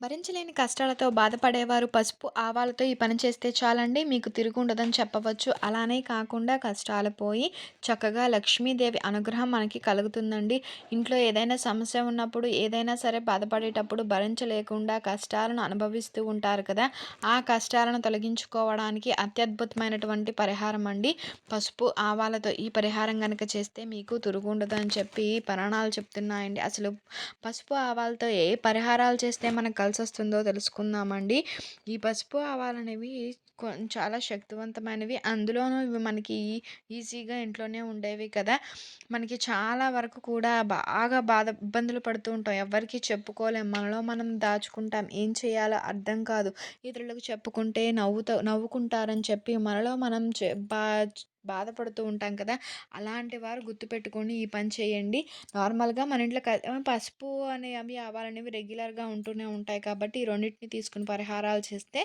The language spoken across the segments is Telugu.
భరించలేని కష్టాలతో బాధపడేవారు పసుపు, ఆవాలతో ఈ పని చేస్తే చాలండి మీకు తిరుగుండదని చెప్పవచ్చు. అలానే కాకుండా కష్టాలు పోయి చక్కగా లక్ష్మీదేవి అనుగ్రహం మనకి కలుగుతుందండి. ఇంట్లో ఏదైనా సమస్య ఉన్నప్పుడు ఏదైనా సరే బాధపడేటప్పుడు భరించలేకుండా కష్టాలను అనుభవిస్తూ ఉంటారు కదా! ఆ కష్టాలను తొలగించుకోవడానికి అత్యద్భుతమైనటువంటి పరిహారం అండి పసుపు, ఆవాలతో ఈ పరిహారం కనుక చేస్తే మీకు తిరుగుండదని చెప్పి పురాణాలు చెప్తున్నాయండి. అసలు పసుపు, ఆవాలతో ఏ పరిహారాలు చేస్తే మనకు కలిసొస్తుందో తెలుసుకుందామండి. ఈ పసుపు, ఆవాలనేవి కొ చాలా శక్తివంతమైనవి. అందులోనూ ఇవి మనకి ఈజీగా ఇంట్లోనే ఉండేవి కదా! మనకి చాలా వరకు కూడా బాగా బాధ ఇబ్బందులు పడుతూ ఉంటాం. ఎవ్వరికీ చెప్పుకోలేం. మనలో మనం దాచుకుంటాం. ఏం చేయాలో అర్థం కాదు. ఇతరులకు చెప్పుకుంటే నవ్వుతా నవ్వుకుంటారని చెప్పి మనలో మనం చె బా బాధపడుతూ ఉంటాం కదా! అలాంటి వారు గుర్తుపెట్టుకొని ఈ పని చేయండి. నార్మల్‌గా మన ఇంట్లో క పసుపు అనేవి, ఆవాలనేవి రెగ్యులర్‌గా ఉంటూనే ఉంటాయి కాబట్టి ఈ రెండింటిని తీసుకుని పరిహారాలు చేస్తే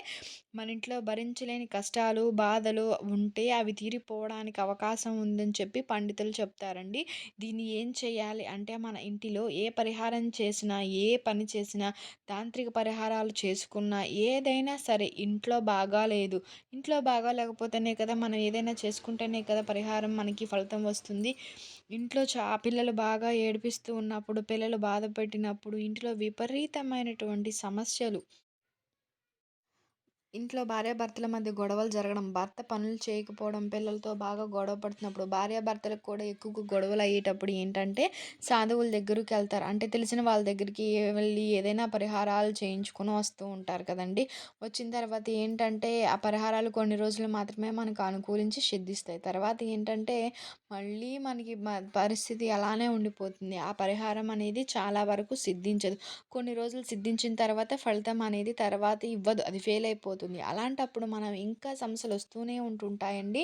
మన ఇంట్లో భరించలేని కష్టాలు, బాధలు ఉంటే అవి తీరిపోవడానికి అవకాశం ఉందని చెప్పి పండితులు చెప్తారండి. దీన్ని ఏం చేయాలి అంటే మన ఇంటిలో ఏ పరిహారం చేసినా, ఏ పని చేసినా, తాంత్రిక పరిహారాలు చేసుకున్నా, ఏదైనా సరే ఇంట్లో బాగాలేదు. ఇంట్లో బాగాలేకపోతేనే కదా మనం ఏదైనా చేసుకుంటే చేసుకుంటేనే కదా పరిహారం మనకి ఫలితం వస్తుంది. ఇంట్లో చా పిల్లలు బాగా ఏడిపిస్తూ ఉన్నప్పుడు, పిల్లలు బాధ పెట్టినప్పుడు ఇంట్లో విపరీతమైనటువంటి సమస్యలు ఇంట్లో భార్యాభర్తల మధ్య గొడవలు జరగడం, భర్త పనులు చేయకపోవడం, పిల్లలతో బాగా గొడవ పడుతున్నప్పుడు, భార్యాభర్తలకు కూడా ఎక్కువగా గొడవలు అయ్యేటప్పుడు ఏంటంటే సాధువుల దగ్గరికి వెళ్తారు. అంటే తెలిసిన వాళ్ళ దగ్గరికి వెళ్ళి ఏదైనా పరిహారాలు చేయించుకొని వస్తూ ఉంటారు కదండీ! వచ్చిన తర్వాత ఏంటంటే ఆ పరిహారాలు కొన్ని రోజులు మాత్రమే మనకు అనుకూలించి సిద్ధిస్తాయి. తర్వాత ఏంటంటే మళ్ళీ మనకి మ పరిస్థితి అలానే ఉండిపోతుంది. ఆ పరిహారం అనేది చాలా వరకు సిద్ధించదు. కొన్ని రోజులు సిద్ధించిన తర్వాత ఫలితం అనేది తర్వాత ఇవ్వదు. అది ఫెయిల్ అయిపోతుంది. అలాంటప్పుడు మనం ఇంకా సమస్యలు వస్తూనే ఉంటుంటాయండి.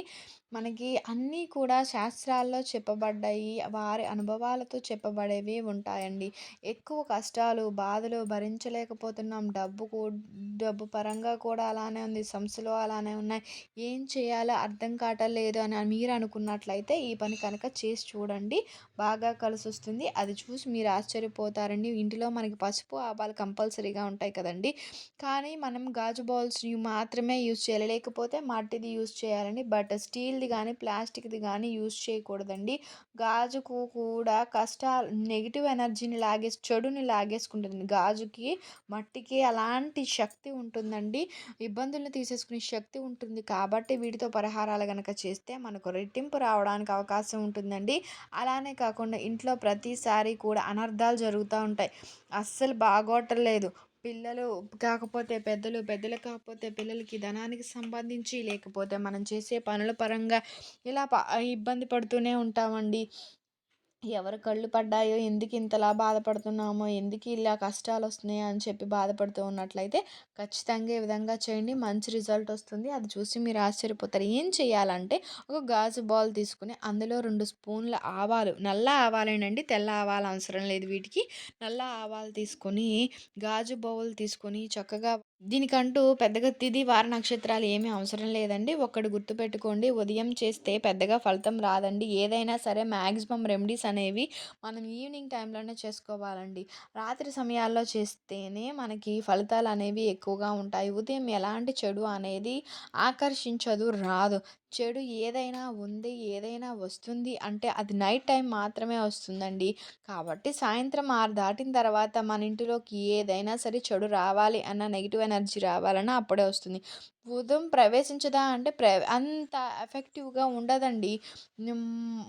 మనకి అన్నీ కూడా శాస్త్రాల్లో చెప్పబడ్డాయి. వారి అనుభవాలతో చెప్పబడేవి ఉంటాయండి. ఎక్కువ కష్టాలు, బాధలు భరించలేకపోతున్నాం. డబ్బు డబ్బు పరంగా కూడా అలానే ఉంది. సంస్థలు అలానే ఉన్నాయి. ఏం చేయాలో అర్థం కావటం లేదు అని మీరు అనుకున్నట్లయితే ఈ పని కనుక చేసి చూడండి. బాగా కలిసొస్తుంది. అది చూసి మీరు ఆశ్చర్యపోతారండి. ఇంటిలో మనకి పసుపు, ఆవాలు కంపల్సరీగా ఉంటాయి కదండీ! కానీ మనం గాజు బౌల్స్‌ని మాత్రమే యూజ్ చేయాలి. లేకపోతే మట్టిది యూజ్ చేయాలండి. బట్ స్టీల్‌ది కానీ ప్లాస్టిక్‌ది కానీ యూజ్ చేయకూడదండి. గాజుకు కూడా కష్టాలు నెగిటివ్ ఎనర్జీని లాగేసి చెడుని లాగేసుకుంటుంది. గాజుకి, మట్టికి అలాంటి శక్తి ఉంటుందండి. ఇబ్బందులను తీసేసుకునే శక్తి ఉంటుంది. కాబట్టి వీటితో పరిహారాలు కనుక చేస్తే మనకు రెట్టింపు రావడానికి అవకాశం ఉంటుందండి. అలానే కాకుండా ఇంట్లో ప్రతిసారి కూడా అనర్థాలు జరుగుతూ ఉంటాయి. అస్సలు బాగోటలేదు పిల్లలు కాకపోతే పెద్దలు, పెద్దలు కాకపోతే పిల్లలకి ధనానికి సంబంధించి లేకపోతే మనం చేసే పనుల పరంగా ఇలా ప ఇబ్బంది పడుతూనే ఉంటామండి. ఎవరి కళ్ళు పడ్డాయో, ఎందుకు ఇంతలా బాధపడుతున్నామో, ఎందుకు ఇలా కష్టాలు వస్తున్నాయో అని చెప్పి బాధపడుతూ ఉన్నట్లయితే ఖచ్చితంగా ఈ విధంగా చేయండి. మంచి రిజల్ట్ వస్తుంది. అది చూసి మీరు ఆశ్చర్యపోతారు. ఏం చేయాలంటే ఒక గాజు బౌల్ తీసుకొని అందులో రెండు స్పూన్ల ఆవాలు, నల్ల ఆవాలేనండి. తెల్ల ఆవాలు అవసరం లేదు వీటికి. నల్ల ఆవాలు తీసుకొని గాజు బౌల్ తీసుకొని చక్కగా దీనికంటూ పెద్దగా తిది వార, నక్షత్రాలు ఏమీ అవసరం లేదండి. ఒక్కడు గుర్తుపెట్టుకోండి. ఉదయం చేస్తే పెద్దగా ఫలితం రాదండి. ఏదైనా సరే మ్యాక్సిమం రెమెడీస్ అనేవి మనం ఈవినింగ్ టైంలోనే చేసుకోవాలండి. రాత్రి సమయాల్లో చేస్తేనే మనకి ఫలితాలు అనేవి ఎక్కువగా ఉంటాయి. ఉదయం ఎలాంటి చెడు అనేది ఆకర్షించదు, రాదు. చెడు ఏదైనా ఉంది, ఏదైనా వస్తుంది అంటే అది నైట్ టైం మాత్రమే వస్తుందండి. కాబట్టి సాయంత్రం ఆరు దాటిన తర్వాత మన ఇంటిలోకి ఏదైనా సరే చెడు రావాలి అన్న నెగిటివ్ ఎనర్జీ రావాలన్నా అప్పుడే వస్తుంది. ఉదయం ప్రవేశించదా అంటే ప్ర అంత ఎఫెక్టివ్‌గా ఉండదండి.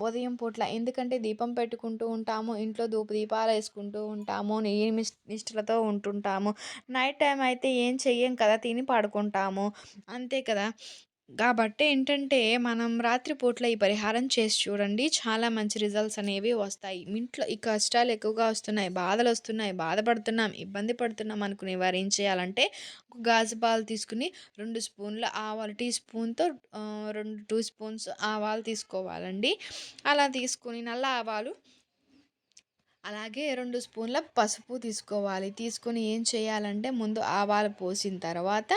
ఉదయం పూట్ల. ఎందుకంటే దీపం పెట్టుకుంటూ ఉంటాము. ఇంట్లో ధూప దీపాలు వేసుకుంటూ ఉంటాము. నియమిష్ నిష్ఠలతో ఉంటుంటాము. నైట్ టైం అయితే ఏం చెయ్యం కదా! తిని పడుకుంటాము. అంతే కదా! కాబట్టి ఏంటంటే మనం రాత్రి పూట్ల ఈ పరిహారం చేసి చూడండి. చాలా మంచి రిజల్ట్స్ అనేవి వస్తాయి. ఇంట్లో ఈ కష్టాలు ఎక్కువగా వస్తున్నాయి, బాధలు వస్తున్నాయి, బాధపడుతున్నాం, ఇబ్బంది పడుతున్నాం అనుకునే వారు ఏం చేయాలంటే ఒక గాజు పాలు తీసుకొని 2 స్పూన్ల ఆవాలు టీ స్పూన్‌తో రెండు టూ స్పూన్స్ ఆవాలు తీసుకోవాలండి. అలా తీసుకొని నల్ల ఆవాలు అలాగే రెండు స్పూన్ల పసుపు తీసుకోవాలి. తీసుకొని ఏం చేయాలంటే ముందు ఆవాలు పోసిన తర్వాత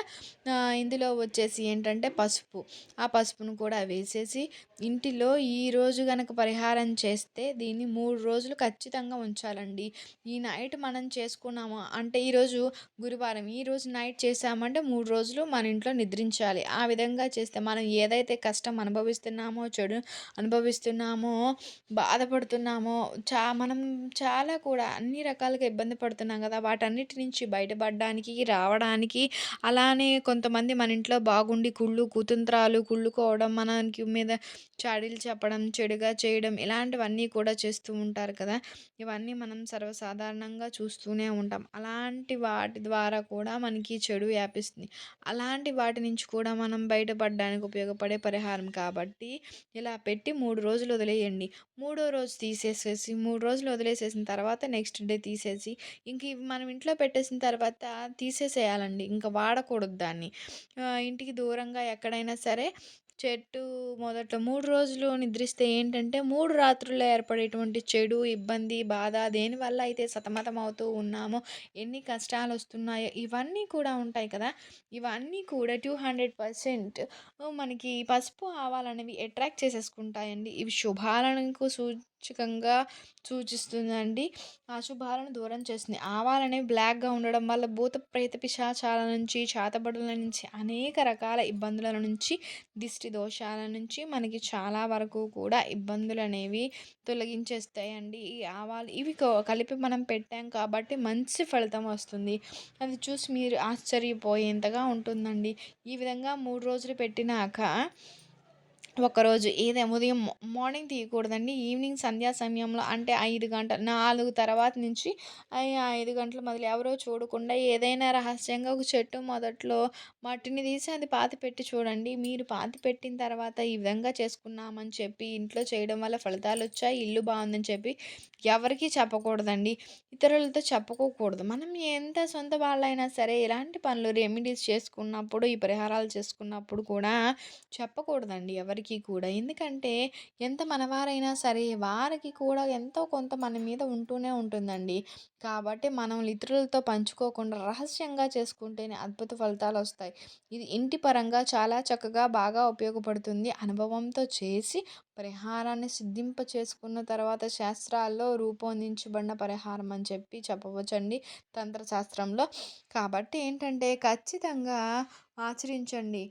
ఇందులో వచ్చేసి ఏంటంటే పసుపు. ఆ పసుపును కూడా వేసేసి ఇంటిలో ఈ రోజు కనుక పరిహారం చేస్తే దీన్ని మూడు రోజులు ఖచ్చితంగా ఉంచాలండి. ఈ నైట్ మనం చేసుకున్నాము? అంటే ఈరోజు గురువారం ఈరోజు నైట్ చేసామంటే మూడు రోజులు మన ఇంట్లో నిద్రించాలి. ఆ విధంగా చేస్తే మనం ఏదైతే కష్టం అనుభవిస్తున్నామో చెడు అనుభవిస్తున్నామో బాధపడుతున్నామో చా మనం చాలా కూడా అన్ని రకాలుగా ఇబ్బంది పడుతున్నాం కదా. వాటన్నిటి నుంచి బయటపడడానికి రావడానికి అలానే కొంతమంది మన ఇంట్లో బాగుండి కుళ్ళు కుతంత్రాలు కుళ్ళుకోవడం మనకి మీద చాడీలు చెప్పడం చెడుగా చేయడం ఇలాంటివన్నీ కూడా చేస్తూ ఉంటారు కదా! ఇవన్నీ మనం సర్వసాధారణంగా చూస్తూనే ఉంటాం. అలాంటి వాటి ద్వారా కూడా మనకి చెడు వ్యాపిస్తుంది. అలాంటి వాటి నుంచి కూడా మనం బయటపడడానికి ఉపయోగపడే పరిహారం కాబట్టి ఇలా పెట్టి మూడు రోజులు వదిలేయండి. మూడో రోజు తీసేసేసి మూడు రోజులు వదిలేసేసిన తర్వాత నెక్స్ట్ డే తీసేసి ఇంక ఇవి మనం ఇంట్లో పెట్టేసిన తర్వాత తీసేసేయాలండి. ఇంకా వాడకూడదు దాన్ని. ఇంటికి దూరంగా ఎక్కడైనా సరే చెట్టు మొదట్లో మూడు రోజులు నిద్రిస్తే ఏంటంటే మూడు రాత్రుల్లో ఏర్పడేటువంటి చెడు ఇబ్బంది బాధ దేనివల్ల అయితే సతమతం అవుతూ ఉన్నామో ఎన్ని కష్టాలు వస్తున్నాయో ఇవన్నీ కూడా ఉంటాయి కదా. ఇవన్నీ కూడా టూ హండ్రెడ్ పర్సెంట్ మనకి పసుపు ఆవాలనేవి అట్రాక్ట్ చేసేసుకుంటాయండి. ఇవి శుభాలకు సూచకంగా సూచిస్తుందండి. అశుభాలను దూరం చేస్తుంది. ఆవాలనేవి బ్లాక్గా ఉండడం వల్ల భూత ప్రేత పిశాచాల నుంచి చేతబడుల నుంచి అనేక రకాల ఇబ్బందుల నుంచి దిష్టి దోషాల నుంచి మనకి చాలా వరకు కూడా ఇబ్బందులు అనేవి తొలగించేస్తాయండి. ఈ ఆవాలు ఇవి కలిపి మనం పెట్టాం కాబట్టి మంచి ఫలితం వస్తుంది. అది చూసి మీరు ఆశ్చర్యపోయేంతగా ఉంటుందండి. ఈ విధంగా మూడు రోజులు పెట్టినాక ఒకరోజు ఏదే ఉదయం మార్నింగ్ తీయకూడదండి. ఈవినింగ్ సంధ్యా సమయంలో అంటే ఐదు గంటల నాలుగు తర్వాత నుంచి ఐదు గంటల మొదలు ఎవరో చూడకుండా ఏదైనా రహస్యంగా ఒక చెట్టు మొదట్లో మట్టిని తీసి అది పాతి పెట్టి చూడండి. మీరు పాతి పెట్టిన తర్వాత ఈ విధంగా చేసుకున్నామని చెప్పి ఇంట్లో చేయడం వల్ల ఫలితాలు వచ్చాయి ఇల్లు బాగుందని చెప్పి ఎవరికీ చెప్పకూడదండి. ఇతరులతో చెప్పుకోకూడదు మనం ఎంత సొంత వాళ్ళైనా సరే ఇలాంటి పనులు రెమెడీస్ చేసుకున్నప్పుడు ఈ పరిహారాలు చేసుకున్నప్పుడు కూడా చెప్పకూడదండి ఎవరికి. వారికి కూడా. ఎందుకంటే ఎంత మనవారైనా సరే వారికి కూడా ఎంతో కొంత మన మీద ఉంటూనే ఉంటుందండి. కాబట్టి మనం ఇతరులతో పంచుకోకుండా రహస్యంగా చేసుకుంటేనే అద్భుత ఫలితాలు వస్తాయి. ఇది ఇంటి పరంగా చాలా చక్కగా బాగా ఉపయోగపడుతుంది. అనుభవంతో చేసి పరిహారాన్ని సిద్ధింప చేసుకున్న తర్వాత శాస్త్రాల్లో రూపొందించబడిన పరిహారం అని చెప్పి చెప్పవచ్చండి తంత్రశాస్త్రంలో. కాబట్టి ఏంటంటే ఖచ్చితంగా ఆచరించండి.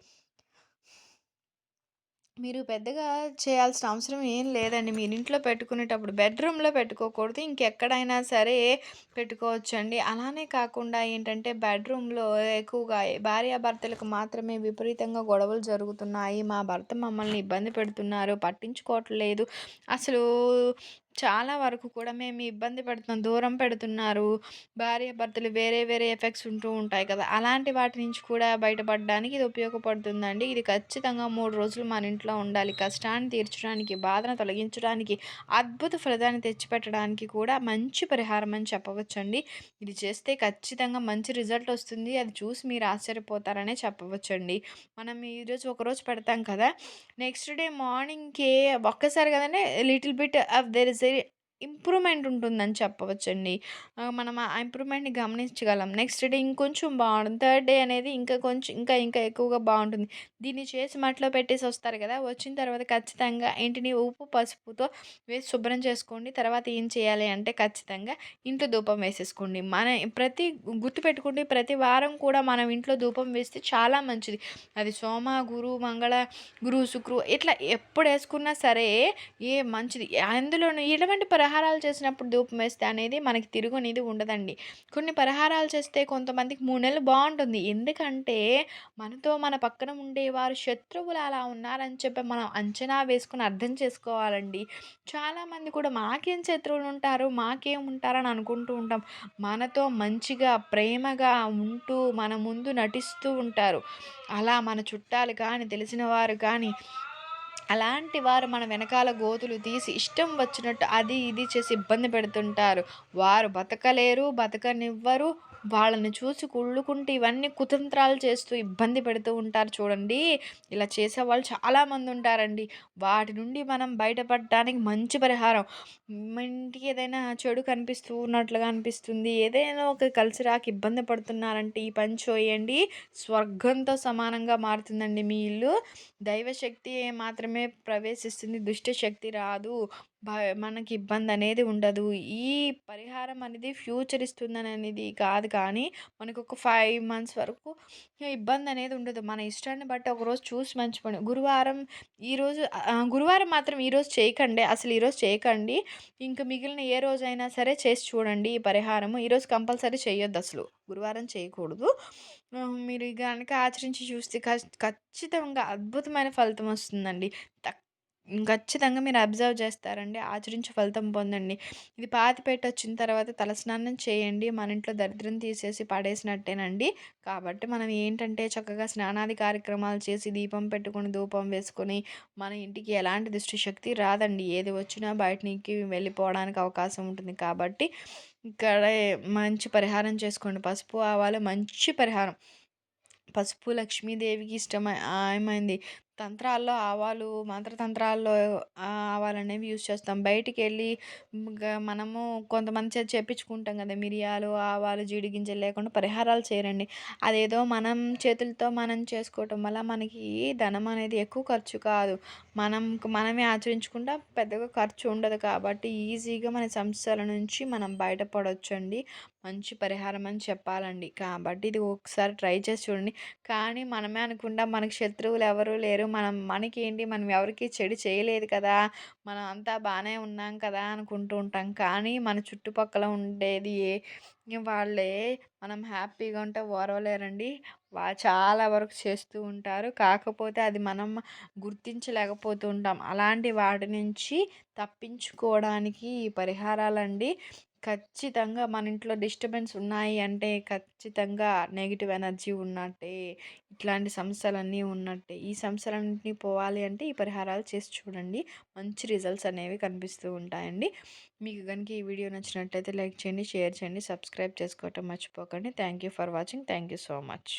మీరు పెద్దగా చేయాల్సిన అవసరం ఏం లేదండి. మీరు ఇంట్లో పెట్టుకునేటప్పుడు బెడ్రూమ్లో పెట్టుకోకూడదు. ఇంకెక్కడైనా సరే పెట్టుకోవచ్చండి. అలానే కాకుండా ఏంటంటే బెడ్రూమ్లో ఎక్కువగా భార్యాభర్తలకు మాత్రమే విపరీతంగా గొడవలు జరుగుతున్నాయి. మా భర్త మమ్మల్ని ఇబ్బంది పెడుతున్నారు. పట్టించుకోవట్లేదు. అసలు చాలా వరకు కూడా మేము ఇబ్బంది పెడుతున్నాం. దూరం పెడుతున్నారు. భార్య భర్తలు వేరే వేరే ఎఫెక్ట్స్ ఉంటూ ఉంటాయి కదా. అలాంటి వాటి నుంచి కూడా బయటపడడానికి ఇది ఉపయోగపడుతుందండి. ఇది ఖచ్చితంగా మూడు రోజులు మన ఇంట్లో ఉండాలి. కష్టాన్ని తీర్చడానికి బాధను తొలగించడానికి అద్భుత ఫలితాన్ని తెచ్చిపెట్టడానికి కూడా మంచి పరిహారం అని చెప్పవచ్చండి. ఇది చేస్తే ఖచ్చితంగా మంచి రిజల్ట్ వస్తుంది. అది చూసి మీరు ఆశ్చర్యపోతారనే చెప్పవచ్చండి. మనం ఈరోజు ఒకరోజు పెడతాం కదా. నెక్స్ట్ డే మార్నింగ్కి ఒక్కసారి కదండి little bit of there is they improvement ఉంటుందని చెప్పవచ్చండి. మనం ఆ ఇంప్రూవ్మెంట్ని గమనించగలం. నెక్స్ట్ డే ఇంకొంచెం బాగుంటుంది. థర్డ్ డే అనేది ఇంకా కొంచెం ఇంకా ఇంకా ఎక్కువగా బాగుంటుంది. దీన్ని చేసి మట్లో పెట్టేసి వస్తారు కదా! వచ్చిన తర్వాత ఖచ్చితంగా ఇంటిని ఉప్పు పసుపుతో వేసి శుభ్రం చేసుకోండి. తర్వాత ఏం చేయాలి అంటే ఖచ్చితంగా ఇంట్లో ధూపం వేసేసుకోండి. మన ప్రతి గుర్తుపెట్టుకోండి ప్రతి వారం కూడా మనం ఇంట్లో ధూపం వేస్తే చాలా మంచిది. అది సోమ గురు మంగళ గురు శుక్రు ఇట్లా ఎప్పుడు వేసుకున్నా సరే ఏ మంచిది. అందులోనూ ఎటువంటి పర పరిహారాలు చేసినప్పుడు ధూపం వేస్తే అనేది మనకి తిరుగునేది ఉండదండి. కొన్ని పరిహారాలు చేస్తే కొంతమందికి మూడు నెలలు బాగుంటుంది. ఎందుకంటే మనతో మన పక్కన ఉండేవారు శత్రువులు అలా ఉన్నారని చెప్పి మనం అంచనా వేసుకుని అర్థం చేసుకోవాలండి. చాలామంది కూడా మాకేం శత్రువులు ఉంటారు మాకేం ఉంటారని అనుకుంటూ ఉంటాం. మనతో మంచిగా ప్రేమగా ఉంటూ మన ముందు నటిస్తూ ఉంటారు. అలా మన చుట్టాలు కానీ తెలిసిన వారు కానీ అలాంటి వారు మన వెనకాల గోతులు తీసి ఇష్టం వచ్చినట్టు అది ఇది చేసి ఇబ్బంది పెడుతుంటారు. వారు బతకలేరు బతకనివ్వరు. వాళ్ళని చూసి కుళ్ళుకుంటూ ఇవన్నీ కుతంత్రాలు చేస్తూ ఇబ్బంది పెడుతూ ఉంటారు చూడండి. ఇలా చేసేవాళ్ళు చాలామంది ఉంటారండి. వాటి నుండి మనం బయటపడడానికి మంచి పరిహారం. ఇంటికి ఏదైనా చెడు కనిపిస్తూ ఉన్నట్లుగా అనిపిస్తుంది. ఏదైనా ఒక కలిసి రాక ఇబ్బంది పడుతున్నారంటే ఈ పని చేయండి. స్వర్గంతో సమానంగా మారుతుందండి మీ ఇల్లు. దైవశక్తి మాత్రమే ప్రవేశిస్తుంది. దుష్ట శక్తి రాదు. భ మనకి ఇబ్బంది అనేది ఉండదు. ఈ పరిహారం అనేది ఫ్యూచర్ ఇస్తుందని అనేది కాదు కానీ మనకు ఒక ఫైవ్ మంత్స్ వరకు ఇబ్బంది అనేది ఉండదు. మన ఇష్టాన్ని బట్టి ఒకరోజు చూసి మంచి పని గురువారం ఈరోజు గురువారం మాత్రం ఈరోజు చేయకండి. అసలు ఈరోజు చేయకండి. ఇంకా మిగిలిన ఏ రోజైనా సరే చేసి చూడండి ఈ పరిహారము. ఈరోజు కంపల్సరీ చేయొద్దు అసలు. గురువారం చేయకూడదు. మీరు కనుక ఆచరించి చూస్తే ఖచ్చితంగా అద్భుతమైన ఫలితం వస్తుందండి. తక్ ఖచ్చితంగా మీరు అబ్జర్వ్ చేస్తారండి. ఆచరించి ఫలితం పొందండి. ఇది పాతిపేట వచ్చిన తర్వాత తలస్నానం చేయండి. మన ఇంట్లో దరిద్రం తీసేసి పడేసినట్టేనండి. కాబట్టి మనం ఏంటంటే చక్కగా స్నానాది కార్యక్రమాలు చేసి దీపం పెట్టుకొని ధూపం వేసుకొని మన ఇంటికి ఎలాంటి దృష్టి శక్తి రాదండి. ఏది వచ్చినా బయటనికి వెళ్ళిపోవడానికి అవకాశం ఉంటుంది. కాబట్టి ఇక్కడ మంచి పరిహారం చేసుకోండి. పసుపు ఆవాలు మంచి పరిహారం. పసుపు లక్ష్మీదేవికి ఇష్టమై ఏమైంది తంత్రాల్లో ఆవాలు మంత్రతంత్రాల్లో ఆవాలనేవి యూజ్ చేస్తాం. బయటికి వెళ్ళి మనము కొంతమంది చేత చేపించుకుంటాం కదా మిరియాలు ఆవాలు జీడి గింజలు లేకుండా పరిహారాలు చేయరండి. అదేదో మనం చేతులతో మనం చేసుకోవటం వల్ల మనకి ధనం అనేది ఎక్కువ ఖర్చు కాదు. మనం మనమే ఆచరించుకుంటా పెద్దగా ఖర్చు ఉండదు కాబట్టి ఈజీగా మన సమస్యల నుంచి మనం బయటపడవచ్చు అండి మంచి పరిహారం అని చెప్పాలండి. కాబట్టి ఇది ఒకసారి ట్రై చేసి చూడండి. కానీ మనమే అనుకుంటాం మనకి శత్రువులు ఎవరు లేరు మనం మనకేంటి? మనం ఎవరికి చెడు చేయలేదు కదా! మనం అంతా బాగానే ఉన్నాం కదా! అనుకుంటూ ఉంటాం. కానీ మన చుట్టుపక్కల ఉండేది వాళ్ళే మనం హ్యాపీగా ఉంటే ఓరవలేరండి. వా చాలా వరకు చేస్తూ ఉంటారు. కాకపోతే అది మనం గుర్తించలేకపోతూ ఉంటాం. అలాంటి వాటి నుంచి తప్పించుకోవడానికి ఈ పరిహారాలండి. ఖచ్చితంగా మన ఇంట్లో డిస్టర్బెన్స్ ఉన్నాయి అంటే ఖచ్చితంగా నెగిటివ్ ఎనర్జీ ఉన్నట్టే ఇట్లాంటి సమస్యలన్నీ ఉన్నట్టే. ఈ సమస్యలన్నింటినీ పోవాలి అంటే ఈ పరిహారాలు చేసి చూడండి. మంచి రిజల్ట్స్ అనేవి కనిపిస్తూ ఉంటాయండి. మీకు కనుక ఈ వీడియో నచ్చినట్లయితే లైక్ చేయండి షేర్ చేయండి సబ్స్క్రైబ్ చేసుకోవటం మర్చిపోకండి. Thank you for watching. Thank you so much.